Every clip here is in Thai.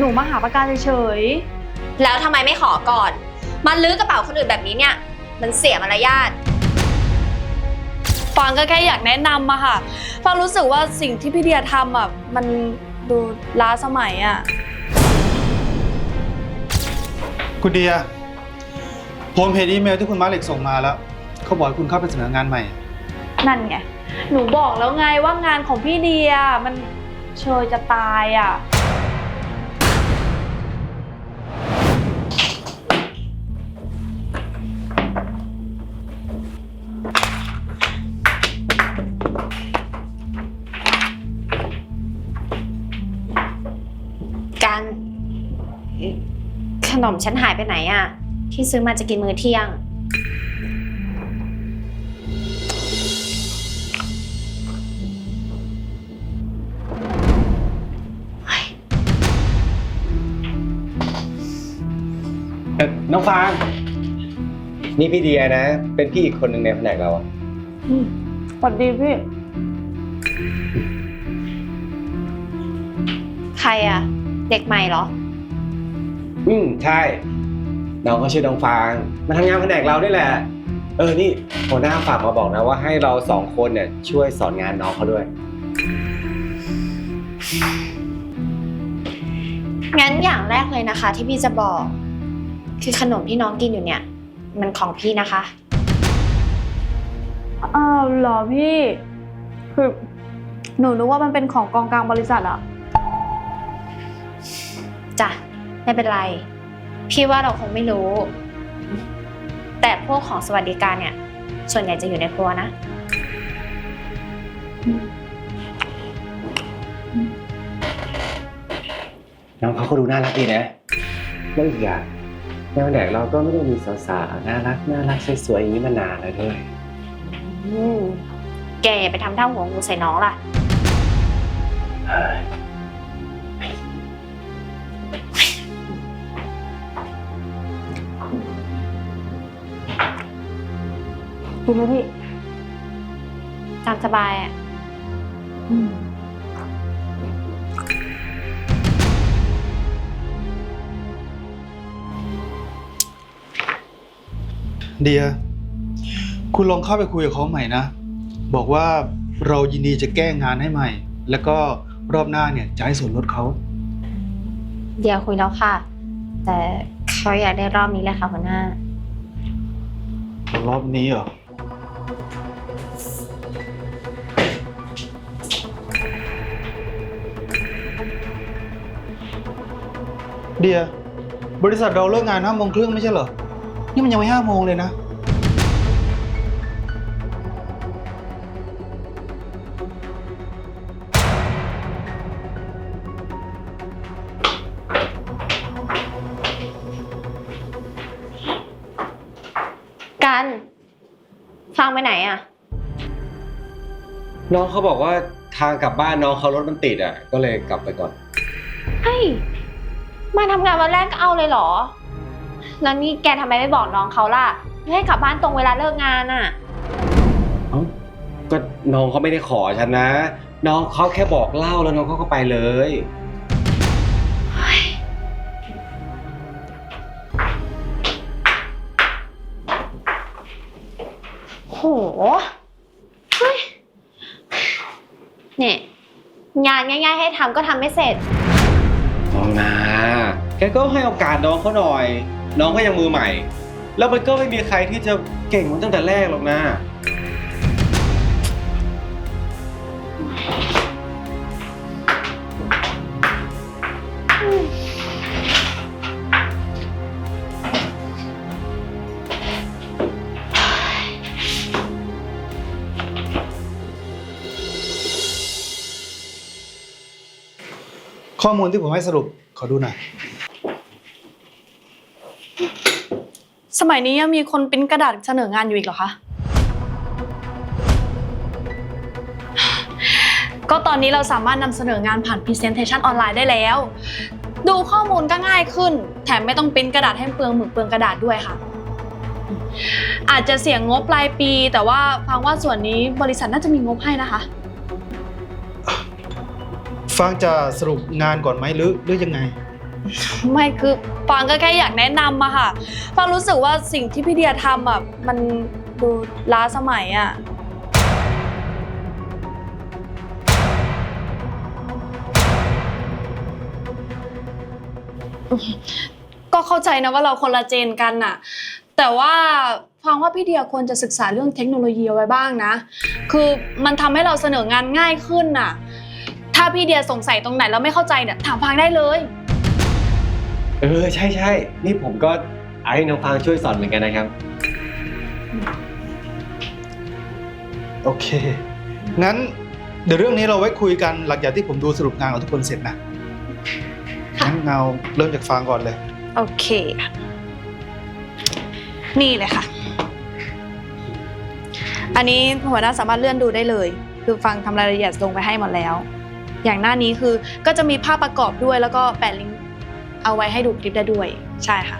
หนูมาหาประกันเฉยแล้วทำไมไม่ขอก่อน มันลื้อกระเป๋าคนอื่นแบบนี้เนี่ย มันเสียมารยาท ๆฟังก็แค่อยากแนะนำอะค่ะ ฟังรู้สึกว่าสิ่งที่พี่เดียทำอะมันดูล้าสมัยอะคุณเดีย ผมเห็นอีเมลที่คุณมาร์คเหล็กส่งมาแล้ว เขาบอกให้คุณเข้าไปเสนองานใหม่ นั่นไง หนูบอกแล้วไงว่างานของพี่เดียมันเชยจะตายอะ นมฉันหายไปไหนอะที่ซื้อมาจะกินมื้อเที่ยง เอ่อน้องฟาง นี่พี่เดียนะ เป็นพี่อีกคนหนึ่งในแผนกเราอะอืมสวัสดีพี่ ใครอะเด็กใหม่เหรอ อืมใช่ น้องก็ชื่อน้องฟางมาทำงานแผนกเราด้วยแหละ เออนี่หัวหน้าฝากมาบอกนะว่าให้เราสองคนเนี่ยช่วยสอนงานน้องเขาด้วย งั้นอย่างแรกเลยนะคะ ที่พี่จะบอก คือขนมที่น้องกินอยู่เนี่ย มันของพี่นะคะ อ้าวเหรอพี่ คือ หนูนึกว่ามันเป็นของกองกลางบริษัทอะจ้ะ ไม่เป็นไร พี่ว่าเราคงไม่รู้ แต่พวกของสวัสดิการเนี่ย ส่วนใหญ่จะอยู่ในครัวนะ น้องเขาก็ดูน่ารักดีนะแล้วอีกอย่างในแผนกเราก็ไม่ได้มีสาวๆน่ารักน่ารักสวยๆอย่างนี้มานานแล้วด้วย อืมแกอย่าไปทำท่าหัวงูใส่น้องล่ะ กินไหมพี่ตามสบายอะอืมเดีย คุณลองเข้าไปคุยกับเขาใหม่นะ บอกว่าเรายินดีจะแก้งานให้ใหม่ แล้วก็รอบหน้าเนี่ยจะให้ส่วนลดเขา เดี๋ยวคุยแล้วค่ะ แต่เขาอยากได้รอบนี้แหละค่ะหัวหน้า รอบนี้เหรอ เดีย บริษัทเราเลิกงานห้าโมงครึ่งไม่ใช่เหรอ นี่มันยังไม่ห้าโมงเลยนะ กันฟังไปไหนอะน้องเขาบอกว่าทางกลับบ้านน้องเขารถมันติดอะ ก็เลยกลับไปก่อน เฮ้ย มาทำงานวันแรกก็เอาเลยเหรอ แล้วนี่แกทำไมไม่บอกน้องเขาล่ะไม่ให้กลับบ้านตรงเวลาเลิกงานอะ เอ้าก็น้องเขาไม่ได้ขอฉันนะ น้องเขาแค่บอกเล่าแล้วน้องเขาก็ไปเลย โหเฮ้ยเนี่ยงานง่าย ๆ ให้ทำก็ทำไม่เสร็จ น้องนา แกก็ให้โอกาสน้องเขาหน่อย น้องก็ยังมือใหม่ แล้วมันก็ไม่มีใครที่จะเก่งเหมือนตั้งแต่แรกหรอกนะ ข้อมูลที่ผมให้สรุปขอดูหน่อย สมัยนี้ยังมีคนปริ้นกระดาษเสนองานอยู่อีกเหรอคะ ก็ตอนนี้เราสามารถนำเสนองานผ่าน Presentation ออนไลน์ได้แล้ว ดูข้อมูลก็ง่ายขึ้น แถมไม่ต้องปริ้นกระดาษให้เปลืองหมึกเปลืองกระดาษด้วยค่ะ อาจจะเสี่ยงงบปลายปี แต่ว่าฟังว่าส่วนนี้บริษัทน่าจะมีงบให้นะคะ ฟังจะสรุปงานก่อนไหมหรือหรือยังไง ไม่คือฟางก็แค่อยากแนะนำอะค่ะฟางรู้สึกว่าสิ่งที่พี่เดียทำอะมันดูล้าสมัยอะก็เข้าใจนะว่าเราคนละเจนกันน่ะ แต่ว่าฟังว่าพี่เดียควรจะศึกษาเรื่องเทคโนโลยีเอาไว้บ้างนะ คือมันทำให้เราเสนองานง่ายขึ้นน่ะ ถ้าพี่เดียสงสัยตรงไหนแล้วไม่เข้าใจเนี่ยถามฟังได้เลย เออใช่ใช่นี่ผมก็ให้น้องฟางช่วยสอนเหมือนกันนะครับ โอเค งั้นเดี๋ยวเรื่องนี้เราไว้คุยกันหลังจากที่ผมดูสรุปงานของทุกคนเสร็จนะงั้นเงาเริ่มจากฟางก่อนเลย โอเค นี่เลยค่ะ อันนี้หัวหน้าสามารถเลื่อนดูได้เลย คือฟังทำรายละเอียดลงไปให้หมดแล้ว อย่างหน้านี้คือก็จะมีภาพประกอบด้วยแล้วก็แปะลิงก์ เอาไว้ให้ดูคลิปได้ด้วย ใช่ค่ะ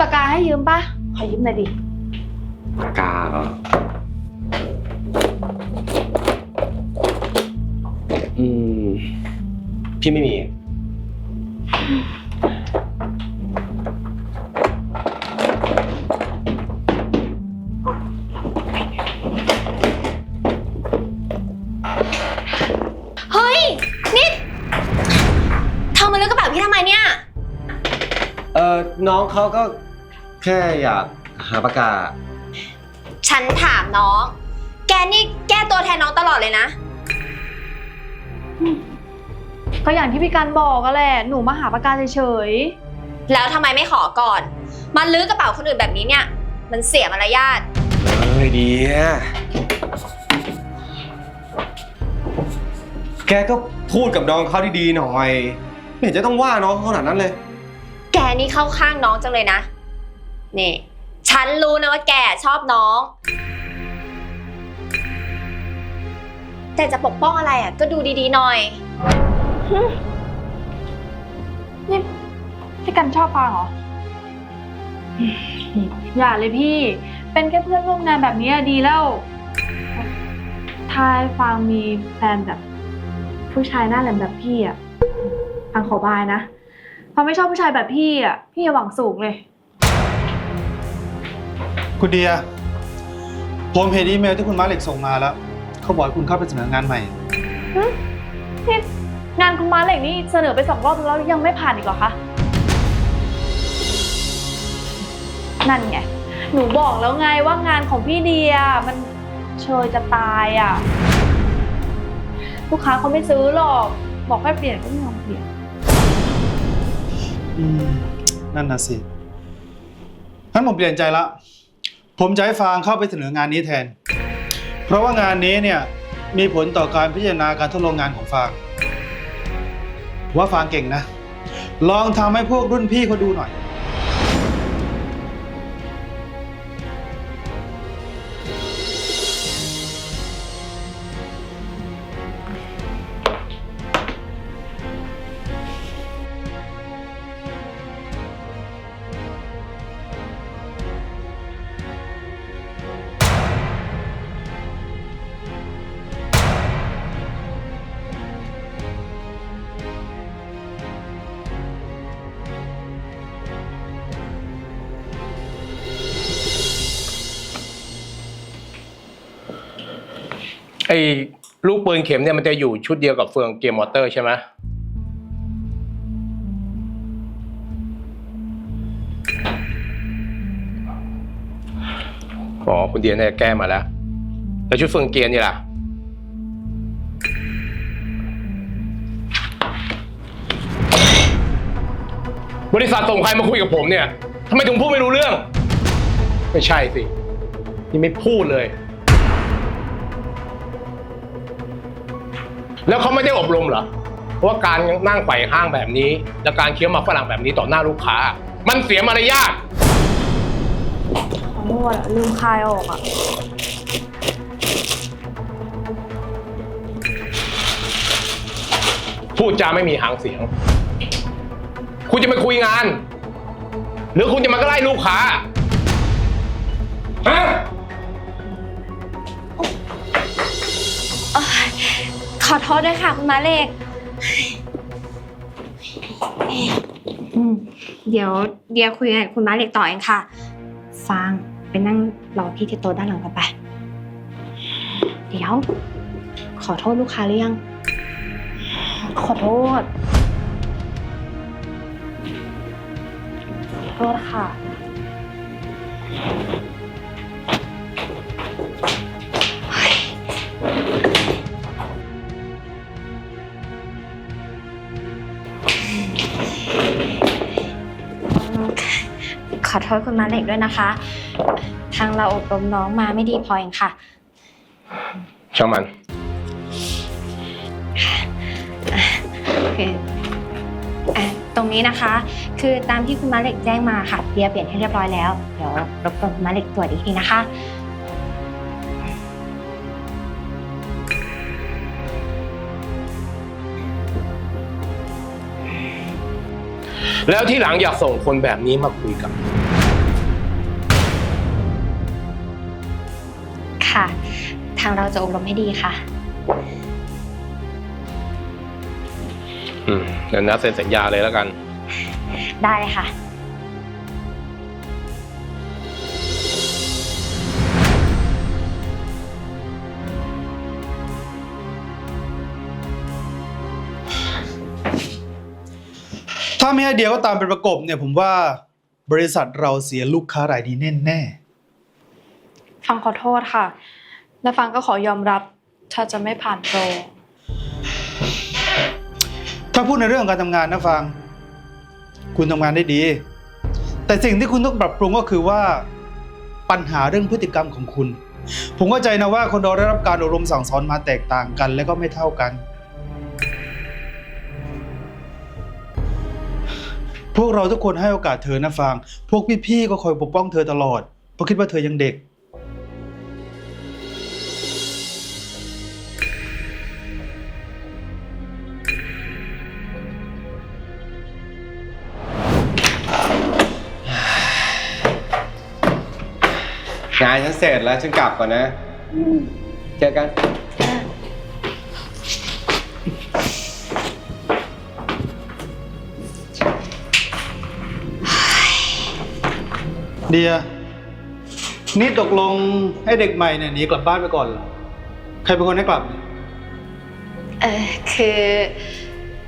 ปากกาให้ยืมปะขอยืมหน่อยดิ ปากกาเหรออืม พี่ไม่มี เฮ้ย นี่เธอมาเลือกกระเป๋าพี่ทำไมเนี่ย เออน้องเขาก็ แค่อยากหาปากกา ฉันถามน้อง แกนี่แก้ตัวแทนน้องตลอดเลยนะ ก็อย่างที่พี่การบอกก็แหละหนูมาหาปากกาเฉยแล้วทำไมไม่ขอก่อน มันลื้อกระเป๋าคนอื่นแบบนี้เนี่ย มันเสียมารยาทเอ้ยเดียแกก็พูดกับน้องเขาดีๆหน่อย ไม่เห็นจะต้องว่าน้องเขาขนาดนั้นเลย แกนี่เข้าข้างน้องจังเลยนะ นี่ ฉันรู้นะว่าแกชอบน้อง แต่จะปกป้องอะไรอะ ก็ดูดีๆหน่อย นี่พี่กันชอบฟังเหรอ อย่าเลยพี่ เป็นแค่เพื่อนร่วมงานแบบนี้ดีแล้ว ถ้าให้ฟังมีแฟนแบบ ผู้ชายหน้าแหลมแบบพี่อะฟังขอบายนะฟังไม่ชอบผู้ชายแบบพี่อะ พี่อย่าหวังสูงเลย คุณเดีย ผมเห็นอีเมลที่คุณมาร์เล็กส่งมาแล้ว เขาบอกให้คุณเข้าไปเสนองานใหม่นี่งานคุณมาเหล็กนี่เสนอไปสองรอบแล้วยังไม่ผ่านอีกเหรอคะ นั่นไง หนูบอกแล้วไงว่างานของพี่เดียมันเชยจะตายอะ ลูกค้าเขาไม่ซื้อหรอก บอกให้เปลี่ยนก็ไม่ยอมเปลี่ยน อืม นั่นน่ะสิงั้นผมเปลี่ยนใจละ ผมจะให้ฟางเข้าไปเสนองานนี้แทน เพราะว่างานนี้เนี่ยมีผลต่อการพิจารณาการทดลองงานของฟางว่าฟางเก่งนะ ลองทำให้พวกรุ่นพี่เขาดูหน่อย ไอ้ลูกปืนเข็มเนี่ยมันจะอยู่ชุดเดียวกับเฟืองเกมมอเตอร์ใช่ไหมอ๋อคุณเดียเนี่ยแก้มาแล้ว แล้วชุดเฟืองเกียร์นี่ล่ะ บริษัทส่งใครมาคุยกับผมเนี่ยทำไมถึงพูดไม่รู้เรื่อง ไม่ใช่สิ นี่ไม่พูดเลย แล้วเขาไม่ได้อบรมเหรอว่าการนั่งไขว่ห้างแบบนี้ และการเคี้ยวหมากฝรั่งแบบนี้ต่อหน้าลูกค้า มันเสียมารยาทขอโทษอะลืมคายออกอะพูดจาไม่มีหางเสียง คุณจะมาคุยงาน หรือคุณจะมาไล่ลูกค้าฮะ ขอโทษด้วยค่ะคุณมาเล็กอืมเดี๋ยวเดี๋ยวคุยกับคุณมาเล็กต่อเองค่ะ ฟางไปนั่งรอพี่ที่โต๊ะด้านหลังกันไป เดี๋ยว ขอโทษลูกค้าหรือยัง ขอโทษขอโทษค่ะ อโทษคุณมาเล็กด้วยนะคะ ทางเราอบรมน้องมาไม่ดีพอเองค่ะ ช่างมัน คืออะตรงนี้นะคะ คือตามที่คุณมาเล็กแจ้งมาค่ะเดียเปลี่ยนให้เรียบร้อยแล้ว เดี๋ยวรบกวนคุณมาเล็กตรวจอีกทีนะคะ แล้วที่หลังอยากส่งคนแบบนี้มาคุยกับ ค่ะ ทางเราจะอบรมให้ดีค่ะ อืมเดี๋ยวนัดเซ็นสัญญาเลยแล้วกัน ได้เลยค่ะ ถ้าไม่ให้เดียก็ตามเป็นประกบเนี่ยผมว่าบริษัทเราเสียลูกค้ารายดีแน่ฟังขอโทษค่ะ และฟังก็ขอยอมรับ ถ้าจะไม่ผ่านโปรๆถ้าพูดในเรื่องของการทำงานนะฟัง คุณทำงานได้ดี แต่สิ่งที่คุณต้องปรับปรุงก็คือว่าปัญหาเรื่องพฤติกรรมของคุณ ผมเข้าใจนะว่าคนเราได้รับการอบรมสั่งสอนมาแตกต่างกัน และก็ไม่เท่ากัน พวกเราทุกคนให้โอกาสเธอนะฟังพวกพี่ๆก็คอยปกป้องเธอตลอด เพราะคิดว่าเธอยังเด็ก งานฉันเสร็จแล้วฉันกลับก่อนนะ เจอกัน เดีย นี่ตกลงให้เด็กใหม่เนี่ยหนีกลับบ้านไปก่อนเหรอ ใครเป็นคนให้กลับเนี่ยเออคือ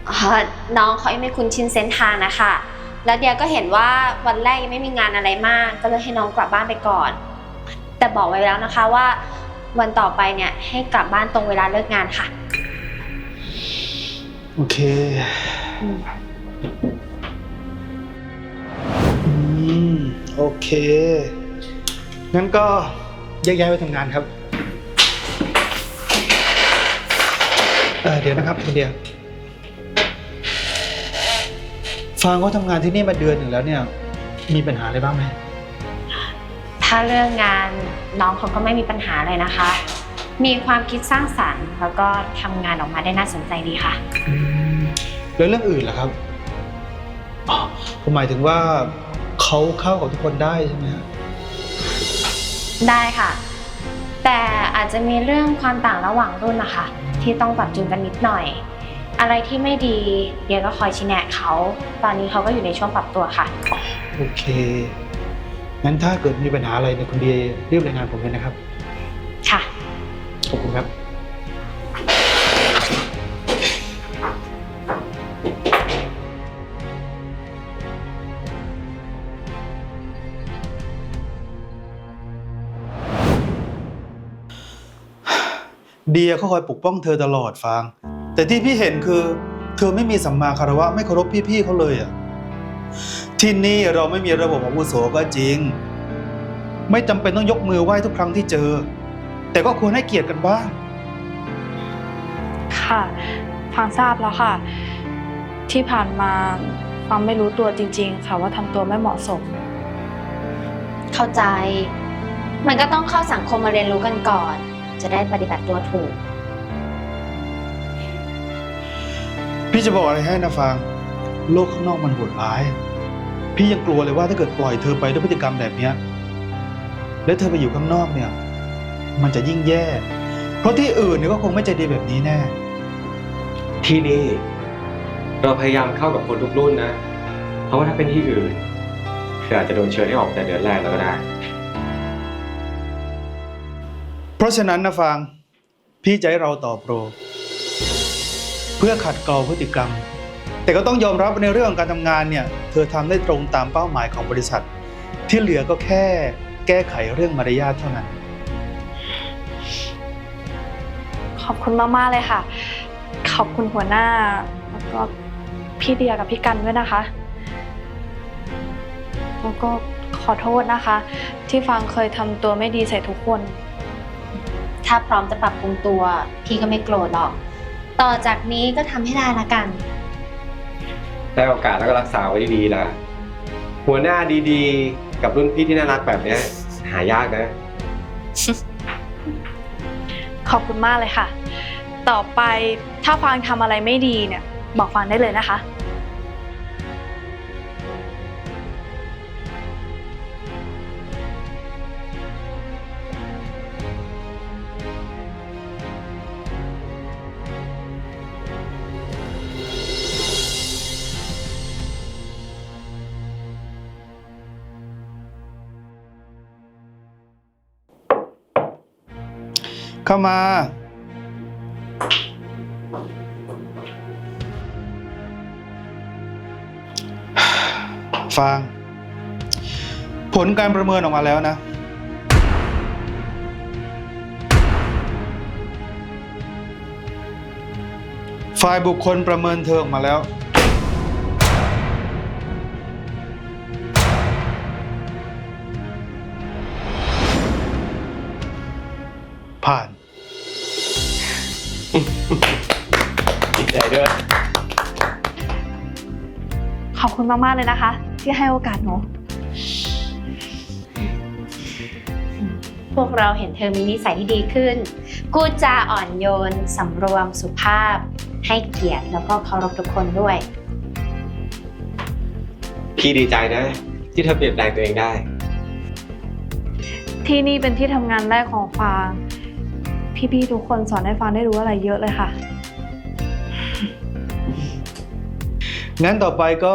เอ่อน้องเขายังไม่คุ้นชินเส้นทางนะคะ แล้วเดียก็เห็นว่าวันแรกยังไม่มีงานอะไรมาก ก็เลยให้น้องกลับบ้านไปก่อน แต่บอกไว้แล้วนะคะว่า วันต่อไปเนี่ยให้กลับบ้านตรงเวลาเลิกงานค่ะ โอเค อืมอืม โอเค งั้นก็แยกย้ายไปทำงานครับ เออเดี๋ยวนะครับคุณเดียฟางเขาทำงานที่นี่มาเดือนหนึ่งแล้วเนี่ย มีปัญหาอะไรบ้างไหม ถ้าเรื่องงานน้องเขาก็ไม่มีปัญหาเลยนะคะ มีความคิดสร้างสรรค์ แล้วก็ทำงานออกมาได้น่าสนใจดีค่ะอืมแล้วเรื่องอื่นล่ะครับอ๋อผมหมายถึงว่า เขาเข้ากับทุกคนได้ใช่ไหมฮะได้ค่ะ แต่อาจจะมีเรื่องความต่างระหว่างรุ่นนะคะที่ต้องปรับจูนกันนิดหน่อย อะไรที่ไม่ดีเดียก็คอยชี้แนะเขา ตอนนี้เขาก็อยู่ในช่วงปรับตัวค่ะ โอเคงั้นถ้าเกิดมีปัญหาอะไรเนี่ยคุณเดียรีบรายงานผมเลยนะครับ ค่ะ ขอบคุณครับ เดียเขาคอยปกป้องเธอตลอดฟาง แต่ที่พี่เห็นคือ เธอไม่มีสัมมาคารวะไม่เคารพพี่ๆเขาเลยอะที่นี่เราไม่มีระบบอาวุโสก็จริง ไม่จำเป็นต้องยกมือไหว้ทุกครั้งที่เจอ แต่ก็ควรให้เกียรติกันบ้าง ค่ะ ฟังทราบแล้วค่ะ ที่ผ่านมาฟังไม่รู้ตัวจริง ๆ ค่ะว่าทำตัวไม่เหมาะสม เข้าใจ มันก็ต้องเข้าสังคมมาเรียนรู้กันก่อน จะได้ปฏิบัติตัวถูก พี่จะบอกอะไรให้นะฟาง โลกข้างนอกมันโหดร้าย พี่ยังกลัวเลยว่าถ้าเกิดปล่อยเธอไปด้วยพฤติกรรมแบบเนี้ยแล้วเธอไปอยู่ข้างนอกเนี่ย มันจะยิ่งแย่ เพราะที่อื่นเนี่ยก็คงไม่ใจดีแบบนี้แน่ ที่นี่ เราพยายามเข้ากับคนทุกรุ่นนะ เพราะว่าถ้าเป็นที่อื่นเธออาจจะโดนเชิญให้ออกแต่เดือนแรกแล้วก็ได้ เพราะฉะนั้นนะฟาง พี่จะให้เราต่อโปร เพื่อขัดเกลาพฤติกรรม แต่ก็ต้องยอมรับในเรื่องการทำงานเนี่ย เธอทำได้ตรงตามเป้าหมายของบริษัท ที่เหลือก็แค่แก้ไขเรื่องมารยาทเท่านั้น ขอบคุณมาก ๆ เลยค่ะ ขอบคุณหัวหน้า แล้วก็พี่เดียกับพี่กันด้วยนะคะ แล้วก็ขอโทษนะคะ ที่ฟังเคยทำตัวไม่ดีใส่ทุกคน ถ้าพร้อมจะปรับปรุงตัว พี่ก็ไม่โกรธหรอก ต่อจากนี้ก็ทำให้ได้ละกัน ได้โอกาสแล้วก็รักษาไว้ดีๆนะ หัวหน้าดีๆ กับรุ่นพี่ที่น่ารักแบบเนี้ยหายากนะ ขอบคุณมากเลยค่ะ ต่อไปถ้าฟังทำอะไรไม่ดีเนี่ย บอกฟังได้เลยนะคะ เข้ามา ฟาง ผลการประเมินออกมาแล้วนะ ฝ่ายบุคคลประเมินเธอออกมาแล้ว ผ่าน ดีใจด้วย ขอบคุณมาก ๆ เลยนะคะ ที่ให้โอกาสหนู พวกเราเห็นเธอมีนิสัยที่ดีขึ้น กูดจาอ่อนโยน สำรวมสุภาพ ให้เกียรติแล้วก็เคารพทุกคนด้วย พี่ดีใจนะ ที่เธอเปลี่ยนแปลงตัวเองได้ ที่นี่เป็นที่ทำงานแรกของฟาง พี่ๆทุกคนสอนให้ฟางได้รู้อะไรเยอะเลยค่ะ งั้นต่อไปก็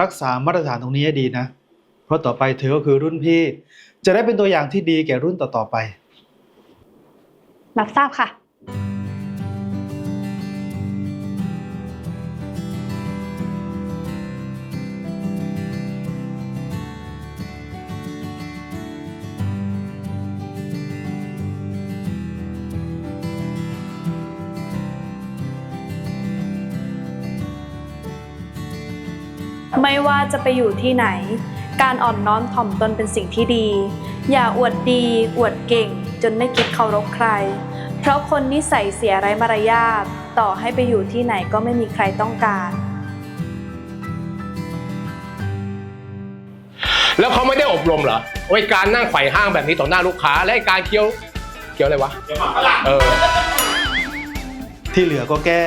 รักษามาตรฐานตรงนี้ให้ดีนะ เพราะต่อไปเธอก็คือรุ่นพี่ จะได้เป็นตัวอย่างที่ดีแก่รุ่นต่อๆไป รับทราบค่ะ จะไปอยู่ที่ไหน การอ่อนน้อมถ่อมตนเป็นสิ่งที่ดี อย่าอวดดี อวดเก่ง จนไม่คิดเคารพใคร เพราะคนนิสัยเสียไร้มารยาทต่อให้ไปอยู่ที่ไหนก็ไม่มีใครต้องการ แล้วเขาไม่ได้อบรมเหรอไว้การนั่งไขว่ห้างแบบนี้ต่อหน้าลูกค้า และไอ้การเคี้ยวเคี้ยวอะไรวะเคี้ยวหมากฝรั่งเออ ที่เหลือก็แก้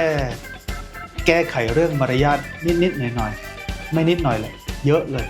แก้ไขเรื่องมารยาทนิดๆหน่อยๆ ไม่นิดหน่อยเลย เยอะเลย